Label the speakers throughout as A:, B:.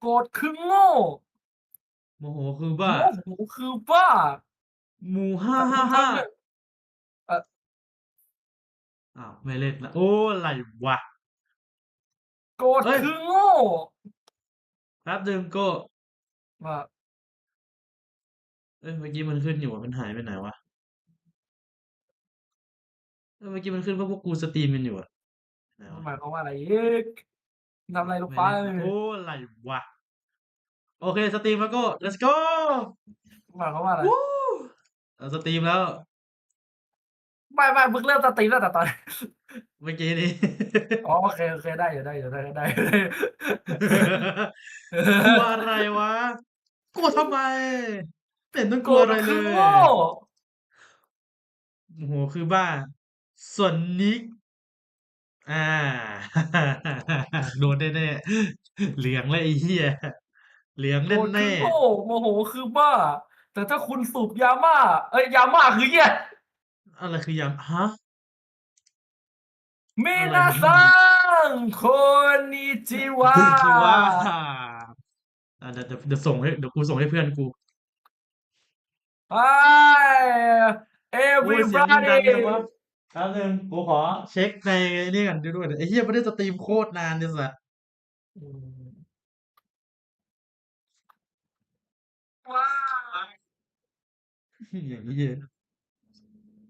A: โกรธคือโง่
B: โมโหคือบ้า
A: โมโหคือบ้า
B: หมู่ห้า
A: แต่
B: ห้า
A: คุณ
B: ห้า
A: ทำเนี่ยเออ
B: อ้าวไม่เล่นละโอ้อะไรวะ
A: โกรธ
B: เฮ้ย
A: คือโง่
B: แป๊บนึงก็
A: ว่า
B: เอ้ยเมื่อกี้มันขึ้นอยู่อะมันหายไปไหนวะเออเมื่อกี้มันขึ้นว่าพวกกูสตรีมกันอยู่อะไหนวะ
A: หมายความว่าอะไรอีก ทำอะไรลง
B: ไม่
A: ไป
B: เล่นละโอ้อะไรวะ โอเคสตรีมแล้วก็ let's go
A: หมายความว่าอะไร
B: วู้เอาสตรีมแล้ว
A: ไม่ไม่มึงเริ่มสตรีมแล้วแต่ตอน
B: เมื่อกี้นี้
A: อ๋อโอเคโอเคได้อยู่ได้อยู่ได้ได้ได้
B: กลัวอะไรวะกลัวทำไมเป็นต้องก
A: โก
B: ลั
A: ร
B: ว
A: ธ
B: อะไรเล
A: คือยโง่
B: โอ้โหคือบ้า ส่วนนิก อ่า โดนแน่ๆ เหลืองเลยไอ้เหี้ย เหลือง
A: โกรธคื
B: แน่
A: อโง่โมโหคือบ้า แต่ถ้าคุณสูบยาม่าเอ้ยยาม่าคือเหี้ย
B: ๆอะไรคือยำฮะ
A: มิ
B: อะไร
A: นา
B: นะ
A: ซังโคนิจิวะ
B: คือว่าอ่าเดี๋ยวเดี๋ยวเดี๋ยวส่งให้เดี๋ยวกูส่งให้เพื่อนกู
A: ไป
B: โอ้ยเสียงมึง
A: everybody
B: ดังจังวะ แป๊บนึงกูขอเช็คในนี่กันดูด้วยไอ้เหี้ยไม่ได้สตรีมโคตรนานเลยสัส
A: อืมว้าว
B: อย่างนี้เลย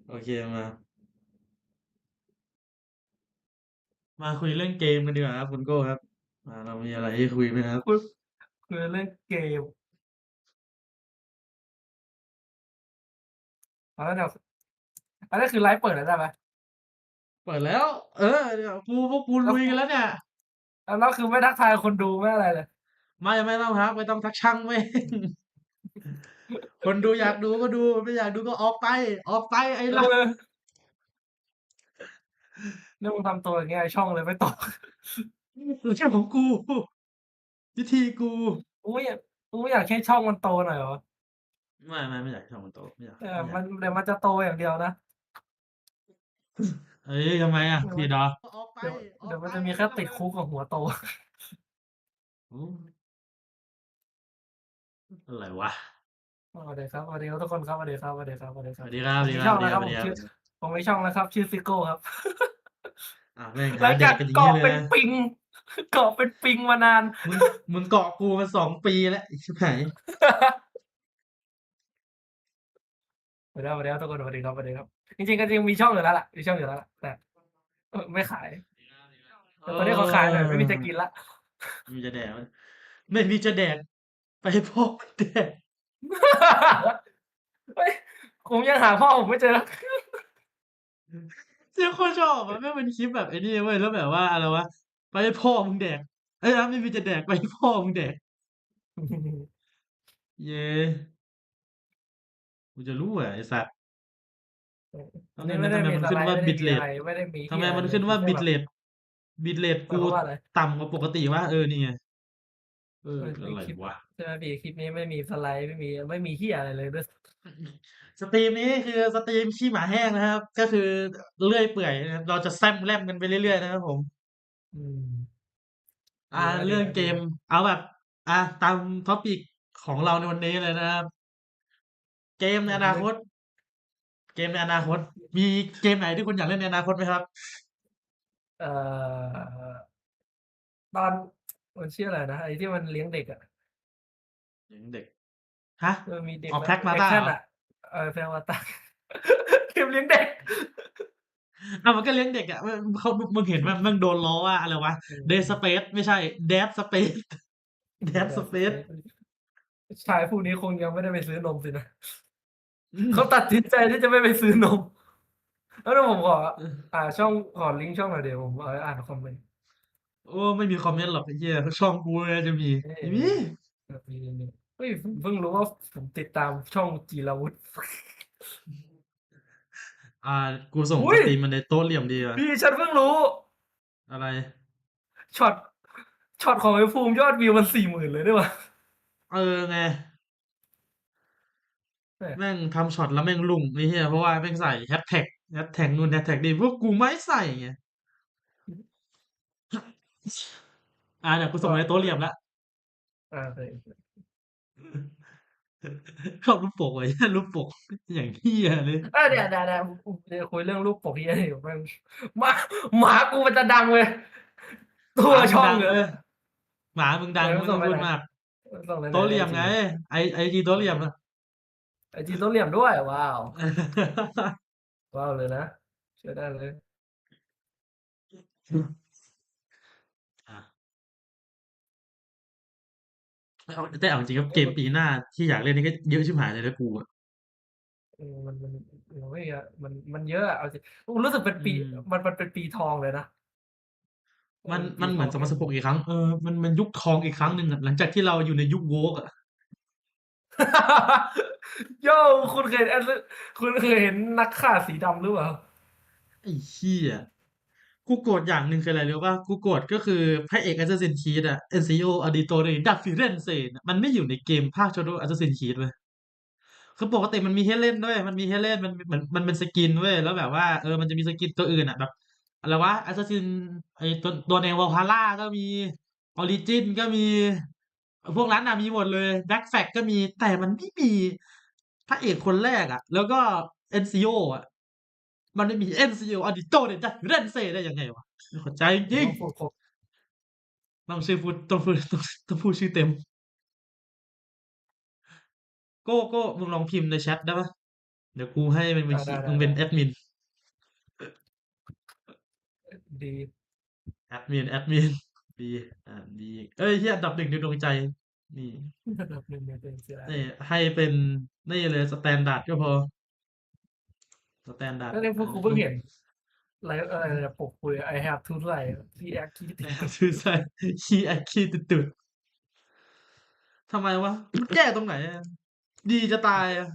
B: โอเคมา มาคุยเรื่องเกมกันดีกว่าครับคุณโก้ครับมาเรามีอะไรให้คุยไหมครับ
A: คุณคือเล่นเกมเอาแล้วเนี่ย อันนี้คือไลฟ์เปิดแล้วได้ไหม
B: เปิดแล้ว เออเดี๋ยวกูพวกกูลุยกันแล้วเนี่ย
A: แล้วคือไม่ทักทายคนดูไม่อะไรเลย
B: ไม่ไม่ต้องทักไม่ต้องทักช่างไม่คนดูอยากดูก็ดูไม่อยากดูก็ออกไป ออกไปไอ้
A: เอ
B: ละ
A: อเนี่ยมึงทำตัวอย่างเงี้ยไอ้ช่องเลยไม่ตอบ
B: เรื่องของกู วิธีกู
A: มึงไม่อยากมึงไม่อยากให้ช่องมันโตหน่อยเหรอ
B: ไม่ไม่ไม่อยากทำมันโตไม่อยาก
A: เอ
B: ไม่
A: อ
B: อยา
A: มั
B: ก
A: นเดี๋ยวมันจะโตอย่างเดียวนะ
B: เอ้ยทำไมอะ
A: เดี๋ยว
B: ผิดเหรอออกไป
A: เดี๋ยว
B: ออก
A: เดี๋ยวมัน
B: ไป
A: จะมีแค่ติดคุกกับหัวโต
B: โอ้อะไรวะ
A: สวัสดีครับสวัสดีครับทุกคนครับสวัสดีครับสวัสดีครับสวัสดี
B: ส
A: ครับ
B: วัสดีครับสวัส
A: มี
B: ดีค
A: ช่
B: รั
A: อบง
B: สวัส
A: นะ
B: ดี
A: ครับ
B: ครับ
A: ผมชื่อผมมีช่องนะครับ ชื่อซิโก้ครับ
B: อะแม่ง
A: หลั
B: หางแด
A: จาก
B: กกันอย่าง
A: เกาะ
B: นี้เล
A: เป็
B: ย
A: น
B: นะ
A: ปิงเกาะเป็นปิงมานาน
B: มึงมึงเกาะกูมาสองปีแล้วไอ้ชิบหาย
A: ส วัสดีครับสวัสดีครับทุกคนสวัสดีครับสวัสดีครับ จริงๆก็จริงมีช่องอยู่แล้วล่ะมีช่องอยู่แล้วล่ะแต่เออไม่ขายแต่ตอนนี้เขาขายเลยไม่มีจะกินละ
B: ไม่มีจะแดกวะไม่มีจะแดก ไปพ่อแดก
A: เฮ้ยผมยังหาพ่อผมไม่เจอ
B: เจ้าคนชอบอะแม่งเป็นคลิปแบบไอ้นี่เว้ยแล้วแบบว่าอะไรวะไปพ่อมึงแดกเอ้ยนะไม่มีจะแดกไปพ่อมึงแดก เย้ กูจะรู้อะไอ้สัตว์
A: อันนี้ไม่ได้
B: ทำไม
A: มี
B: มัน
A: ส
B: ขึ้น
A: ไลด์
B: ว่า
A: ไม่ได้
B: บิต
A: มี
B: เรท
A: อะไรไม่ได้มี
B: ทำไม
A: เหี้ย
B: มัน
A: อะไร
B: ขึ้นว่า
A: แค่
B: บิต
A: แบบ
B: เรทบิตเรท
A: หมาย
B: กู
A: ความว่าอะไร
B: ต่ำกว่าปกติวะเออนี่ไงเออ
A: เออ
B: อะไร
A: คลิป
B: วะ
A: ใช่ไหมพี่คลิปนี้ไม่มีสไลด์ไม่มีไม่มีที่อะไรเลยด้วย
B: สตรีมนี้คือสตรีมขี้หมาแห้งนะครับ ก็คือเลื่อยเปื่อยนะครับเราจะแซมแลมกันไปเรื่อยๆนะครับผม
A: อืม
B: อ่า
A: ดีนะ
B: เรื่อง
A: ดีนะ
B: เกม เอาแบบ อะตามท็อปิกของเราในวันนี้เลยนะครับ เกมในอนาคต เกมในอนาคต มีเกมไหนที่คุณอยากเล่นในอนาคตไหมครับ
A: เอ่อตอนมันชื่ออะไรนะไอ้ที่มันเลี้ยงเด็กอะ
B: อย่างเด็ก ฮะ
A: มันมีเด็ก
B: อ๋อ
A: แบบ
B: Pragmata
A: แอคชั่น
B: เหรอ
A: อะเออแพลมาตาเกมเลี้ยงเด็ก
B: อะมันก็เลี้ยงเด็กอะมันเขามึงเห็นไหมมันโดนล้อว่าอะไรวะ เดสเปซไม่ใช่เดดสเปซเดดสเปซ
A: ชายผู้นี้คงยังไม่ได้ไปซื้อนมสินะ เขาตัดสินใจที่จะไม่ไปซื้อนม แล้วเดี๋ยวผมขออ่าช่องขอลิงก์ช่องหน่อยเดี๋ยวผมเอาไว้อ่านคอมเมนต์
B: โอ้ไม่มีคอมเมนต์หรอกไอ้เหี้ยช่องกูเลยจะมี
A: เอ้ย
B: ไม่มี
A: แบบนี้นี่เฮ้ยผมเพิ่งรู้ว่าผมติดตามช่องจีราวุธ
B: อ่า กูส่ง
A: อุ๊
B: ส
A: ย
B: ตรีมมันในโต๊ะเหลี่ยมดีว่ะ
A: พี่ฉันเพิ่งรู้
B: อะไร
A: ช็อตช็อตของไอ้ภูมิยอดวิวมันสี่หมื่นเลยด้วยวะ
B: เออไง
A: เออ
B: แม่งทำช็อตแล้วแม่งลุ่งไอ้เหี้ยเพราะว่าแม่งใส่แฮชแท็กแฮชแท็กนู่นแฮชแท็กนี่พวกกูไม่ใส่ไงอ่าเนี่ยกูส่งในโต๊ะเหลี่ยมละ
A: อาเคย
B: ชอบรูปปกว่ะเหี้ยรูปปก อย่างเหี้ยเลย
A: เออเดี๋ยวๆๆกูจะคุยเรื่องรูปปกเหี้ยนี่อยู่แม่งหมาหมากูมันจะดังเว้ย
B: ห
A: ทั่ว
B: มามึง
A: ช่อง
B: ดัง
A: เล
B: เอยอหมามึงดัง
A: เออ
B: ไม่ต้อง
A: ส่งไป
B: พูด
A: ไหน
B: มาก
A: ส่งในไหน
B: โต๊ะเหลี่ยม
A: ใน
B: ไง
A: ไอจี
B: ไอไอจีโต๊ะเหลี่ยมอะ
A: ไอจีโต๊ะเหลี่ยมด้วย ว้าว ว้าวเลยนะใช้ได้เลย
B: อะเอาแต่เอาจริงๆครับเกมปีหน้าที่อยากเล่นนี่ก็เยอะชิบหายเลยนะกูอะ
A: เออมันมันโอ้ยอะมันมันเยอะอะเอาจริงกูรู้สึกเป็น
B: อื
A: ปี
B: ม
A: มันมันเป็นปีทองเลยนะ
B: มัน
A: เป็นปี
B: มันเห
A: ท
B: มื
A: อ
B: อน
A: ง
B: สอง
A: เก
B: พัน
A: ม
B: สิบหกอีกครั้งเออมันมันยุคทองอีกครั้งหนึ่งอะหลังจากที่เราอยู่ในยุคโวกอะ
A: โย่คุณเคยเห็นคุณเคยเห็นนักฆ่าสีดำหรือเปล่า
B: ไอ้เหี้ยกูโกรธอย่างหนึ่งคืออะไรรู้ป่ะกูโกรธก็คือพระเอก Assassin's Creed อะ Ezio Auditore da Firenze น่ะมันไม่อยู่ในเกมภาค Shadow Assassin's Creed เว้ยคือปกติมันมีให้เล่นด้วย มันมีให้เล่นมันเหมือนมันเป็นสกินเว้ยแล้วแบบว่าเออมันจะมีสกินตัวอื่นอะแบบอะไรวะ Assassin ไอ้ตัวตัวใน Valhalla ก็มี Origin ก็มี พวกนั้นน่ะมีหมดเลย Black Flag ก็มีแต่มันไม่มี พระเอกคนแรกอะแล้วก็ Ezio อะมันไม่มี Ezio Auditore da Firenze ได้ยังไงวะไม่เข้าใจจ
A: ต้
B: ริ
A: องงพูดครบ
B: ๆต้องชื่อพูดต้องพูดต้องต้องพูดชื่อเต็ม โก้โก้มึงลองพิมพ์ในแชทได้ปะเดี๋ยวกูให้มันเป็น
A: ได้
B: คี
A: ได้
B: มึงเป็น
A: ได้
B: แอดมิน
A: ดี
B: แอดมินแอดมินดีอ่าดีเอ้ยเฮียอันดับหนึ่งในดวงใจ นี่
A: ระดับหนึ่งในตัวเองเสีย
B: นี่ให้เป็นนี่เลยสแตนดาร์ดก็พอสแตนดาร์ด
A: แล้วเนี่ยพวกกูเพิ่งเห็นอะไรอะไรนะปกคุย I have to write ที่แอคคิดถึง
B: ชื่อใช่ขี้ไอขี้ตุดๆทำไมวะแก้ตรงไหนอะดีจะตายอะ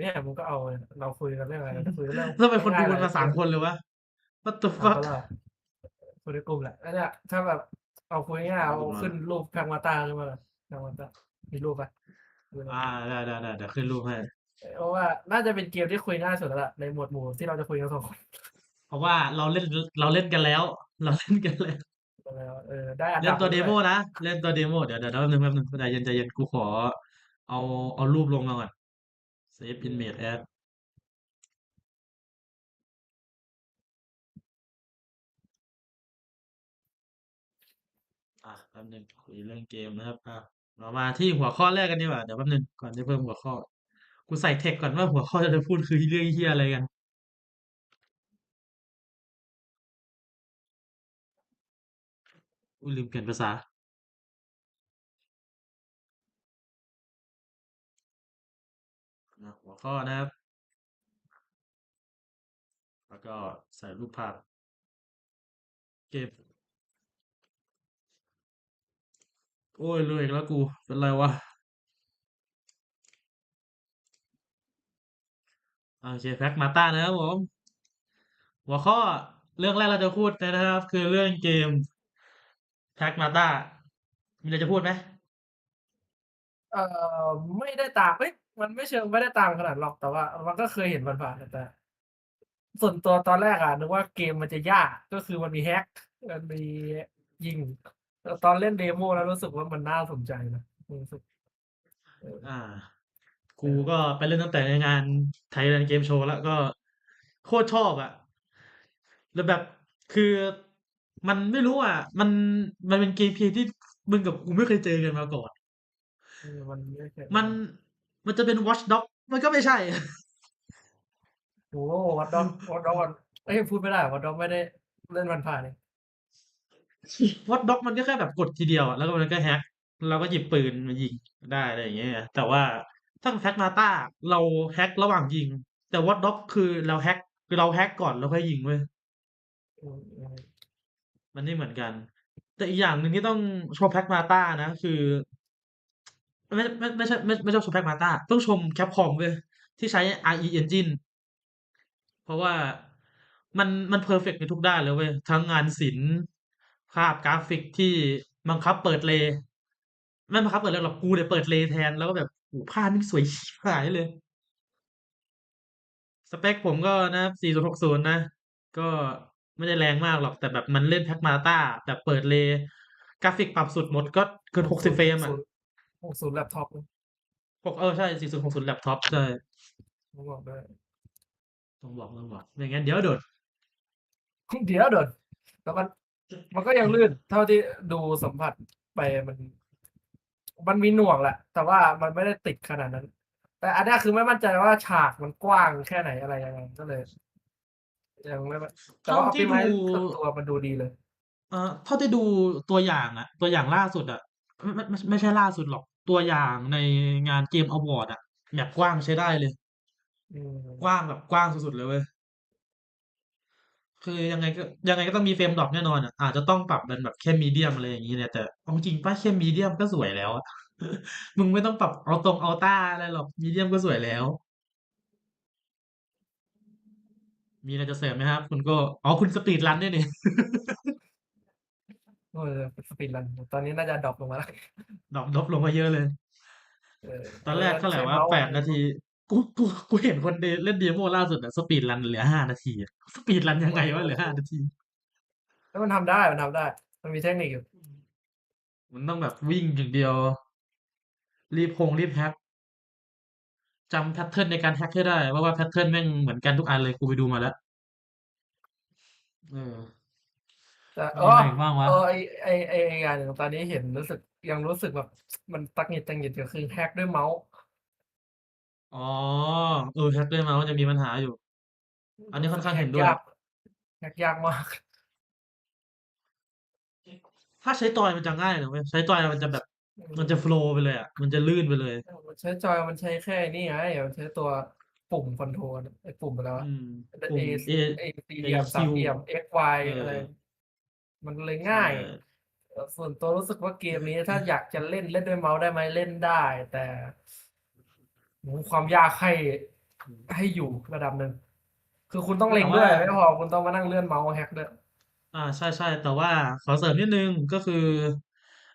A: เนี่ยมึงก็เอาเราคุยกันเรื่องอะไรเราคุยเรื่อง
B: ทำไมคนดู
A: ง่ายๆ
B: มันมา
A: เลย
B: สามคนเลยวะ What the
A: เอา
B: fuck
A: ก็ล่ะคุยในกลุ่มแหละแล้วเนี่ยถ้าแบบ เอาคุยง่ายๆเอาขึ้นรูปแพงมาตาขึ้นมาเลยแพงมาตามีรูปปะ
B: อ่าได้ได้ได้เดี๋ยวขึ้นรูปให้
A: เพราะว่าน่าจะเป็นเกมที่คุยง่ายสุดแล้วล่ะในหมวดหมู่ที่เราจะคุยกันสองคน
B: เพราะว่าเราเล่นเราเล่นกันแล้ว เราเล่นกันแล้ว
A: แล้วเออได้อัน
B: เล่
A: ดั
B: น
A: บ
B: ตัว
A: มา
B: เด
A: ด้วย
B: โมนะ เล่นตัวเดโมเดี๋ยวเดี๋ยวแป๊บนึงแป๊บนึงใจเย็นใจเย็นกูขอ เอาเอารูปลงมาก่อน save image as ป๊บนึงคุยเรื่องเกมนะครับอะเรามาที่หัวข้อแรกกันดีกว่าเดี๋ยวแป๊บนึงก่อนจะเพิ่มหัวข้อ กูใส่เทคก่อนว่าหัวข้อจะพูดคือเรื่องเฮียอะไรกันอุ้ยลืมเปลี่ยนภาษาหัวข้อนะครับ แล้วก็ใส่รูปภาพเก็บ โอ้ยเลยอีกแล้วกู เป็นไรวะโอเคแพ็กมาต้านะครับผม หัวข้อเรื่องแรกเราจะพูดนะครับ คือเรื่องเกมแพ็กมาต้ามีอะไรจะพูดไหม
A: เอ่อไม่ได้ตามเอ้ยมันไม่เชิงไม่ได้ตามขนาดหรอกแต่ว่า มันก็เคยเห็นผ่านๆแต่ ส่วนตัวตอนแรกอะนึกว่าเกมมันจะยากก็คือมันมีแฮกมันมียิง ต่ตอนเล่นเดโมแล้วรู้สึกว่ามันน่าสนใจนะรู้สึก
B: อ่า กูก็ไปเล่นตั้งแต่ในงานไทยแลนด์เกมโชว์แล้วก็โคตรชอบอะแล้วแบบคือมันไม่รู้อะ มันมันเป็นเกมเพลย์ที่มึงกับกูไม่เคยเจอกันมาก่อน
A: เออมันไม่เคย
B: มันมันจะเป็น Watch Dog มันก็ไม่ใช่
A: โอ้วัดดอนวัดดอนเอ้ยพูดไม่ได้วัดดอนไม่ได้เล่นมันผ่านเลย
B: Watch Dog มันก็แค่แบบกดทีเดียวอะแล้วก็มันก็แฮกเราก็หยิบปืนมายิงได้อะไรอย่างเงี้ยแต่ว่าถ้าแพ็กมาต้าเราแฮกระหว่างยิง แต่ Watch Dog คือเราแฮกคือเราแฮกก่อนแล้วค่อยยิงเว้ยมันไม่เหมือนกัน แต่อีกอย่างหนึ่งที่ต้องชมแพ็กมาต้านะคือไม่ไม่ไม่ใช่ไม่ไม่ใช่ชมแพ็กมาต้าต้องชมแคปคอมเว้ยที่ใช้ RE Engine เพราะว่ามันมันเพอร์เฟกในทุกด้านเลยเว้ยทั้งงานศิลป์ ภาพกราฟิกที่บังคับเปิดเลย์ไม่บังคับเปิดเลยหรอกกูเนี่ยเปิดเลย์แทนแล้วก็แบบโอ้ภาพมันสวยชิบหายเลย สเปคผมก็นะ4060 นะ ก็ไม่ได้แรงมากหรอกแต่แบบมันเล่นแพ็กมาต้าแบบเปิดเลย์กราฟิกปรับสุดหมดก็เกินหกสิบเฟรมอะ
A: หกศูนย์แล็ปท็อป
B: หกเออใช่สี่ศูนย์หกศูนย์แล็ปท็อปใช่
A: ต้องบอกด้วย
B: ต้องบอกต้องบอกไม่งั้นเดี๋ยวโดด
A: เดี๋ยวเดินแต่มัน มันก็ยังลื่น เท่าที่ดูสัมผัสไปมัน มันมีหน่วงแหละ แต่ว่ามันไม่ได้ติดขนาดนั้น แต่อันเนี้ยคือไม่มั่นใจว่าฉากมันกว้างแค่ไหนอะไรยังไงก็เลย ยังไม่มั่นแต่
B: เท่า
A: ว่า
B: ที่
A: พี่ไม้
B: ดู
A: ตัวมันดูดีเลย
B: เอ่อเท่าที่ดูตัวอย่างอะตัวอย่างล่าสุดอะไม่ไม่ไม่ไม่ใช่ล่าสุดหรอก ตัวอย่างในงานเกมอวอร์ดอะแมปกว้างใช้ได้เลย
A: อืม
B: กว้างแบบกว้างสุดๆเลยเว้ย คือยังไงก็ยังไงก็ต้องมีเฟรมดรอปแน่นอนอะอาจจะต้องปรับเป็นแบบแค่มีเดียมอะไรอย่างนี้เนี่ยแต่เอาจริงป่ะแค่มีเดียมก็สวยแล้วอะ มึงไม่ต้องปรับเอาตรงเอาต้าอะไรหรอกมีเดียมก็สวยแล้ว มีอะไรจะเสริมไหมครับ คุณโก็อ๋อคุณสปีดรันด้วยนี่
A: เออสปีดรันตอนนี้น่าจะดรอปลงมาแล้ว
B: ดรอปดรอปลงมาเยอะเลย
A: เออ
B: ตอนแรกเท่าไหร่
A: ใช้
B: ว่า
A: เมาส์
B: แปดนาที กูกูกูเห็นคนเดเล่นเดโมล่าสุดอะสปีดรันเหลือห้านาทีอะสปีดรันยังไงวะเหลือห้านาที
A: แล้วมันทำได้มันทำได้ มันมีเทคนิคอยู่
B: มันต้องแบบวิ่งอย่างเดียว รีบพงรีบแฮกจำแพทเทิร์นในการแฮกให้ได้เพราะว่าแพทเทิร์นแม่งเหมือนกันทุกอันเลยกูไปดูมาแล้วเออ
A: แต่
B: มี
A: เอ
B: อะ
A: อ
B: ไรอีกบ้างวะ
A: เออไอไอไอไอ้งานหนึ่งตอนนี้เห็นรู้สึกยังรู้สึกแบบมันตักหงิดตังหงิดก็คือแฮกด้วยเมาส์
B: อ๋อ เออแฮกด้วย เมาส์จะมีปัญหาอยู่อันนี้ค่อนข้างเห็นด้วย
A: แฮกยาก แฮกยากมาก
B: ถ้าใช้จอยมันจะง่ายนะเว้ย ใช้จอยมันจะแบบมันจะโฟล์ไปเลยอะมันจะลื่นไปเลย
A: ใช้จอย มันใช้แค่นี่ไง มันใช้ตัวปุ่มคอนโทรล ไอปุ่มอะไรวะ
B: อืม
A: เอ
B: ปุ่ม
A: เอ
B: A
A: สี่เหลี่ยมสามเหลี่ยม x y
B: เอออ
A: อะไร มันเลยง่าย
B: ใช่
A: เอ่อส่วนตัวรู้สึกว่าเกมนี้ถ้าอยากจะเล่นเล่นด้วยเมาส์ได้ไหมเล่นได้ แต่โห ความยากให้ให้อยู่ระดับหนึ่ง คือคุณต้องเล็งด้วยไม่พอคุณต้องมานั่งเลื่อนเมาส์แฮกด้วย
B: อ่าใช่ใช่แต่ว่าขอเสริมนิดนึงก็คือ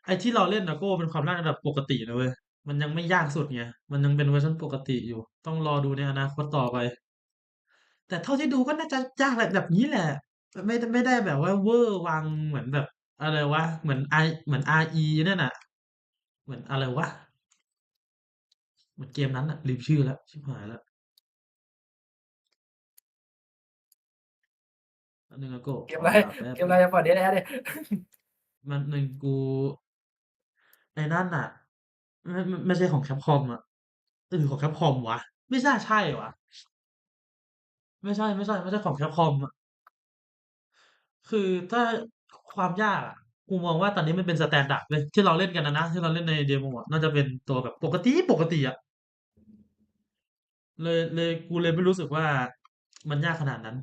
B: ไอ้ที่เราเล่นนะโก้เป็นความยากระดับปกตินะเว้ยมันยังไม่ยากสุดไงมันยังเป็นเวอร์ชันปกติอยู่ ต้องรอดูในอนาคตต่อไป แต่เท่าที่ดูก็น่าจะยากแบบนี้แหละ ไม่ได้ไม่ได้แบบว่าเวอร์วังเหมือนแบบ อะไรวะเหมือนไอเหมือนอาร์อีนั่นน่ะ เหมือนอะไรวะ เหมือนเกมนั้นอะลืมชื่อแล้ว ชิบหายแล้วอันนึงอะโก้
A: เกมอะไร
B: ขอหาแป๊บ
A: เกมอะไรจะเปิดเดทแอร์ดิ
B: มันหนึ่งกูไอ้นั่นน่ะไม่ไม่ไม่ใช่ของแคปคอมอะหรือของแคปคอมวะ ไม่น่าใช่วะ ไม่ใช่ไม่ใช่ไม่ใช่ของแคปคอมอะคือถ้าความยากอะ กูมองว่าตอนนี้มันเป็นสแตนดาร์ดเลยที่เราเล่นกันนะนะที่เราเล่นในเดโมอะน่าจะเป็นตัวแบบปกติปกติอะเลยเลยกูเลยไม่รู้สึกว่ามันยากขนาดนั้น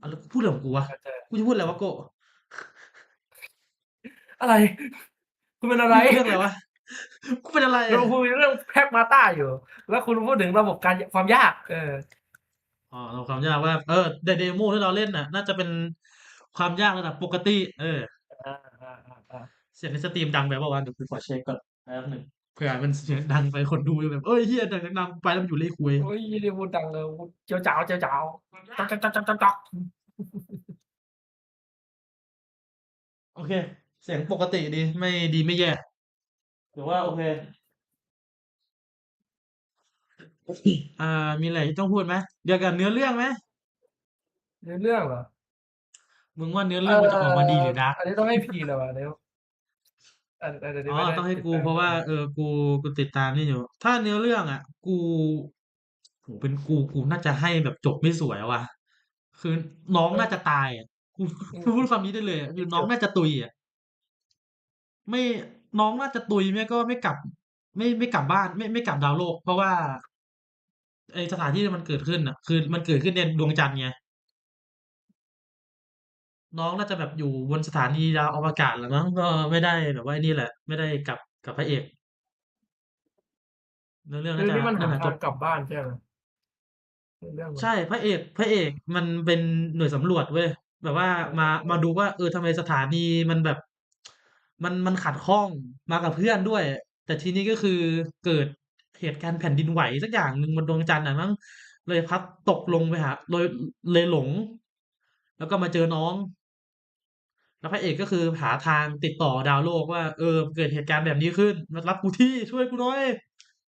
B: อะแล้วกูพูดอะไรของกูวะ
A: เข้าใจ
B: กูจะพูดอะไรวะโกะ
A: อะไร คุณเป็นอะไร
B: กูพูดเรื่องอะไรวะกูเป็นอะไร
A: เรา
B: อะ
A: คุยเรื่องแพ็กมาต้าอยู่ แล้วคุณพูดถึงระบบการความยาก เออ
B: อ๋อเราความยากว่า เออในเดโมที่เราเล่นน่ะ น่าจะเป็น ความยากระดับปกติ เออ
A: อ่าอ่าอ่าอ่า
B: เสียงในสตรีมดังไปเปล่าวะเดี๋ยวกูขอเช็คก่อนแป๊บหนึ่งเผื่อมันเสียงดังไปคนดูแบบเอ้ยเฮียดังดังไปแล้วมันอยู่เลยคุย
A: โอ้ยเดี๋ยวพูดดังเลยพูดเจียวจ้าวเจียวจ้าวจ๊อกจ๊อกจ๊อกจ๊อกจ๊อกจ๊อก
B: โอเค เสียงปกติดี ไม่ดีไม่แย่ถือว่าโอเค อ่า มีอะไรที่ต้องพูดไหมเดี๋ยวกันเนื้อเรื่องไหม
A: เรื่องเรื่องเหรอ
B: มึงว่าเนื้อเรื่องมันจะออกมาดีหรือดาร์ก
A: อันนี้ต้องให้พีเลยวะเดี๋ยวอันอันนี้
B: อ๋อ
A: ไม่ได้
B: ต้องให้กู
A: ติดตม
B: เพราะว่าเออกูกูติดตามนี่อยู่ ถ้าเนื้อเรื่องอะ กูโหเป็นกูกูน่าจะให้แบบจบไม่สวยว่ะ คือน้องน่าจะตายอะกูกูพูดคำนี้ได้เลยอะคือน้องน่าจะตุยอะไม่น้องน่าจะตุยไม่ก็ไม่กลับ ไม่ไม่กลับบ้าน ไม่ไม่กลับดาวโลก เพราะว่าไอสถานที่ที่มันเกิดขึ้นอะ คือมันเกิดขึ้นในดวงจันทร์ไง น้องน่าจะแบบอยู่บนสถานีดาวอวกาศแหล้วมั้งก็ไม่ได้แบบว่าไอ้นี่แหละ ไม่ได้กลับกับพระเอกเนื้อเรื่อง
A: คือ
B: น่าจะ
A: นี่มันหา
B: น่าจะจ
A: ทาง
B: บ
A: กลับบ้านใช่ไหมเรื่องมัน
B: ใช่พระเอก พระเอกมันเป็นหน่วยสำรวจเว้ยแบบว่ามามาดูว่า เออทำไมสถานีมันแบบ มันมันขัดข้องมากับเพื่อนด้วย แต่ทีนี้ก็คือเกิดเหตุการณ์แผ่นดินไหวสักอย่างหนึ่งบนดวงจันทร์น่ะมั้งเลยพัดตกลงไปหาเลยเลยหลง แล้วก็มาเจอน้อง แล้วพระเอกก็คือหาทางติดต่อดาวโลกว่า เออ เกิดเหตุการณ์แบบนี้ขึ้นมารับกูที่ช่วยกูหน่อย